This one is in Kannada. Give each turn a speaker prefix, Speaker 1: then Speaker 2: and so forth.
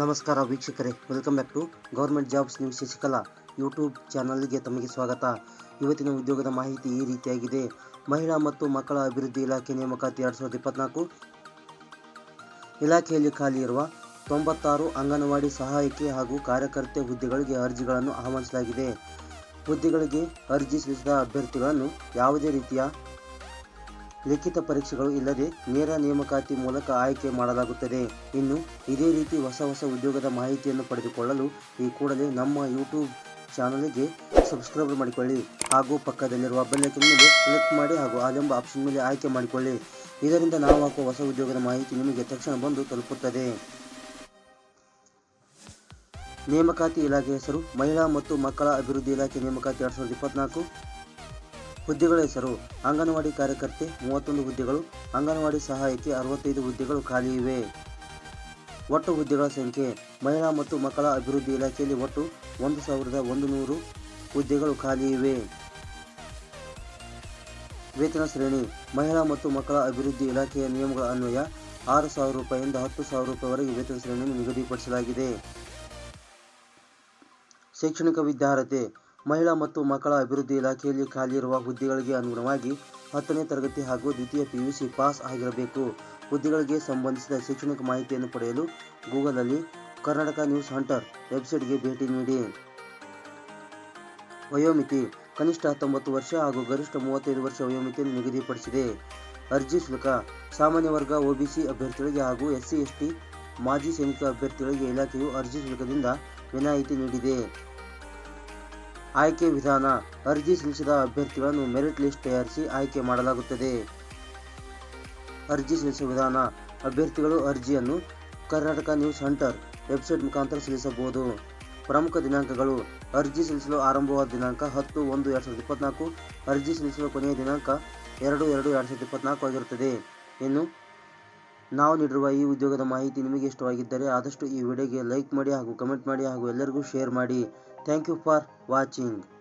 Speaker 1: ನಮಸ್ಕಾರ ವೀಕ್ಷಕರೇ. Welcome back to government jobs ನಿಮ್ಮ ಶಶಿಕಲಾ ಯೂಟ್ಯೂಬ್ ಚಾನಲ್ಗೆ ತಮಗೆ ಸ್ವಾಗತ. ಇವತ್ತಿನ ಉದ್ಯೋಗದ ಮಾಹಿತಿ ಈ ರೀತಿಯಾಗಿದೆ. ಮಹಿಳಾ ಮತ್ತು ಮಕ್ಕಳ ಅಭಿವೃದ್ಧಿ ಇಲಾಖೆ ನೇಮಕಾತಿ ಎರಡು ಸಾವಿರದ ಇಪ್ಪತ್ನಾಲ್ಕು ಇಲಾಖೆಯಲ್ಲಿ ಖಾಲಿ ಇರುವ ತೊಂಬತ್ತಾರು ಅಂಗನವಾಡಿ ಸಹಾಯಕಿ ಹಾಗೂ ಕಾರ್ಯಕರ್ತೆ ಹುದ್ದೆಗಳಿಗೆ ಅರ್ಜಿಗಳನ್ನು ಆಹ್ವಾನಿಸಲಾಗಿದೆ. ಹುದ್ದೆಗಳಿಗೆ ಅರ್ಜಿ ಸಲ್ಲಿಸಿದ ಅಭ್ಯರ್ಥಿಗಳನ್ನು ಯಾವುದೇ ರೀತಿಯ ಲಿಖಿತ ಪರೀಕ್ಷೆಗಳು ಇಲ್ಲದೆ ನೇರ ನೇಮಕಾತಿ ಮೂಲಕ ಆಯ್ಕೆ ಮಾಡಲಾಗುತ್ತದೆ. ಇನ್ನು ಇದೇ ರೀತಿ ಹೊಸ ಹೊಸ ಉದ್ಯೋಗದ ಮಾಹಿತಿಯನ್ನು ಪಡೆದುಕೊಳ್ಳಲು ಈ ಕೂಡಲೇ ನಮ್ಮ ಯೂಟ್ಯೂಬ್ ಚಾನಲ್ಗೆ ಸಬ್ಸ್ಕ್ರೈಬ್ ಮಾಡಿಕೊಳ್ಳಿ ಹಾಗೂ ಪಕ್ಕದಲ್ಲಿರುವ ಬೆಲ್ಲೈಕನ್ ಮೇಲೆ ಕ್ಲಿಕ್ ಮಾಡಿ ಹಾಗೂ ಆಲೆಂಬ ಆಪ್ಷನ್ ಮೇಲೆ ಆಯ್ಕೆ ಮಾಡಿಕೊಳ್ಳಿ. ಇದರಿಂದ ನಾವು ಹಾಕುವ ಹೊಸ ಉದ್ಯೋಗದ ಮಾಹಿತಿ ನಿಮಗೆ ತಕ್ಷಣ ಬಂದು ತಲುಪುತ್ತದೆ. ನೇಮಕಾತಿ ಇಲಾಖೆ ಹೆಸರು ಮಹಿಳಾ ಮತ್ತು ಮಕ್ಕಳ ಅಭಿವೃದ್ಧಿ ಇಲಾಖೆ ನೇಮಕಾತಿ ಎರಡು ಸಾವಿರದ ಇಪ್ಪತ್ನಾಲ್ಕು ಹುದ್ದೆಗಳ ಹೆಸರು, ಅಂಗನವಾಡಿ ಕಾರ್ಯಕರ್ತೆ ಮೂವತ್ತೊಂದು ಹುದ್ದೆಗಳು, ಅಂಗನವಾಡಿ ಸಹಾಯಕಿ ಅರವತ್ತೈದು ಹುದ್ದೆಗಳು ಖಾಲಿ ಇವೆ. ಒಟ್ಟು ಹುದ್ದೆಗಳ ಸಂಖ್ಯೆ, ಮಹಿಳಾ ಮತ್ತು ಮಕ್ಕಳ ಅಭಿವೃದ್ಧಿ ಇಲಾಖೆಯಲ್ಲಿ ಒಟ್ಟು ಒಂದು ಸಾವಿರದ ಒಂದು ನೂರು ಹುದ್ದೆಗಳು ಖಾಲಿ ಇವೆ. ವೇತನ ಶ್ರೇಣಿ, ಮಹಿಳಾ ಮತ್ತು ಮಕ್ಕಳ ಅಭಿವೃದ್ಧಿ ಇಲಾಖೆಯ ನಿಯಮಗಳ ಅನ್ವಯ ಆರು ಸಾವಿರ ರೂಪಾಯಿಯಿಂದ ಹತ್ತು ಸಾವಿರ ರೂಪಾಯಿವರೆಗೆ ವೇತನ ಶ್ರೇಣಿಯನ್ನು ನಿಗದಿಪಡಿಸಲಾಗಿದೆ. ಶೈಕ್ಷಣಿಕ ವಿದ್ಯಾರ್ಹತೆ ಮಹಿಳಾ ಮತ್ತು ಮಕ್ಕಳ ಅಭಿವೃದ್ಧಿ ಇಲಾಖೆಯಲ್ಲಿ ಖಾಲಿ ಇರುವ ಹುದ್ದೆಗಳಿಗೆ ಅನುಗುಣವಾಗಿ ಹತ್ತನೇ ತರಗತಿ ಹಾಗೂ ದ್ವಿತೀಯ ಪಿಯುಸಿ ಪಾಸ್ ಆಗಿರಬೇಕು. ಹುದ್ದೆಗಳಿಗೆ ಸಂಬಂಧಿಸಿದ ಶೈಕ್ಷಣಿಕ ಮಾಹಿತಿಯನ್ನು ಪಡೆಯಲು ಗೂಗಲಲ್ಲಿ ಕರ್ನಾಟಕ ನ್ಯೂಸ್ ಹಂಟರ್ ವೆಬ್ಸೈಟ್ಗೆ ಭೇಟಿ ನೀಡಿ. ವಯೋಮಿತಿ ಕನಿಷ್ಠ ಹತ್ತೊಂಬತ್ತು ವರ್ಷ ಹಾಗೂ ಗರಿಷ್ಠ ಮೂವತ್ತೈದು ವರ್ಷ ವಯೋಮಿತಿಯನ್ನು ನಿಗದಿಪಡಿಸಿದೆ. ಅರ್ಜಿ ಶುಲ್ಕ ಸಾಮಾನ್ಯ ವರ್ಗ ಒಬಿಸಿ ಅಭ್ಯರ್ಥಿಗಳಿಗೆ ಹಾಗೂ ಎಸ್ಸಿ, ಎಸ್ಟಿ, ಮಾಜಿ ಸೈನಿಕ ಅಭ್ಯರ್ಥಿಗಳಿಗೆ ಇಲಾಖೆಯು ಅರ್ಜಿ ಶುಲ್ಕದಿಂದ ವಿನಾಯಿತಿ ನೀಡಿದೆ. ಆಯ್ಕೆ ವಿಧಾನ. ಅರ್ಜಿ ಸಲ್ಲಿಸಿದ ಅಭ್ಯರ್ಥಿಗಳನ್ನು ಮೆರಿಟ್ ಲಿಸ್ಟ್ ತಯಾರಿಸಿ ಆಯ್ಕೆ ಮಾಡಲಾಗುತ್ತದೆ. ಅರ್ಜಿ ಸಲ್ಲಿಸುವ ವಿಧಾನ. ಅಭ್ಯರ್ಥಿಗಳು ಅರ್ಜಿಯನ್ನು ಕರ್ನಾಟಕ ನ್ಯೂಸ್ ಹಂಟರ್ ವೆಬ್ಸೈಟ್ ಮುಖಾಂತರ ಸಲ್ಲಿಸಬಹುದು. ಪ್ರಮುಖ ದಿನಾಂಕಗಳು. ಅರ್ಜಿ ಸಲ್ಲಿಸಲು ಆರಂಭವಾದ ದಿನಾಂಕ ಹತ್ತು ಒಂದು ಎರಡು ಸಾವಿರದ ಇಪ್ಪತ್ನಾಲ್ಕು. ಅರ್ಜಿ ಸಲ್ಲಿಸಲು ಕೊನೆಯ ದಿನಾಂಕ ಎರಡು ಎರಡು ಎರಡು ಸಾವಿರದ ಇಪ್ಪತ್ನಾಲ್ಕು ಆಗಿರುತ್ತದೆ. ಇನ್ನು ನಾವು ನೀಡಿರುವ ಈ ಉದ್ಯೋಗದ ಮಾಹಿತಿ ನಿಮಗೆ ಇಷ್ಟವಾಗಿದ್ದರೆ ಆದಷ್ಟು ಈ ವಿಡಿಯೋಗೆ ಲೈಕ್ ಮಾಡಿ ಹಾಗೂ ಕಮೆಂಟ್ ಮಾಡಿ ಹಾಗೂ ಎಲ್ಲರಿಗೂ ಶೇರ್ ಮಾಡಿ. Thank you for watching.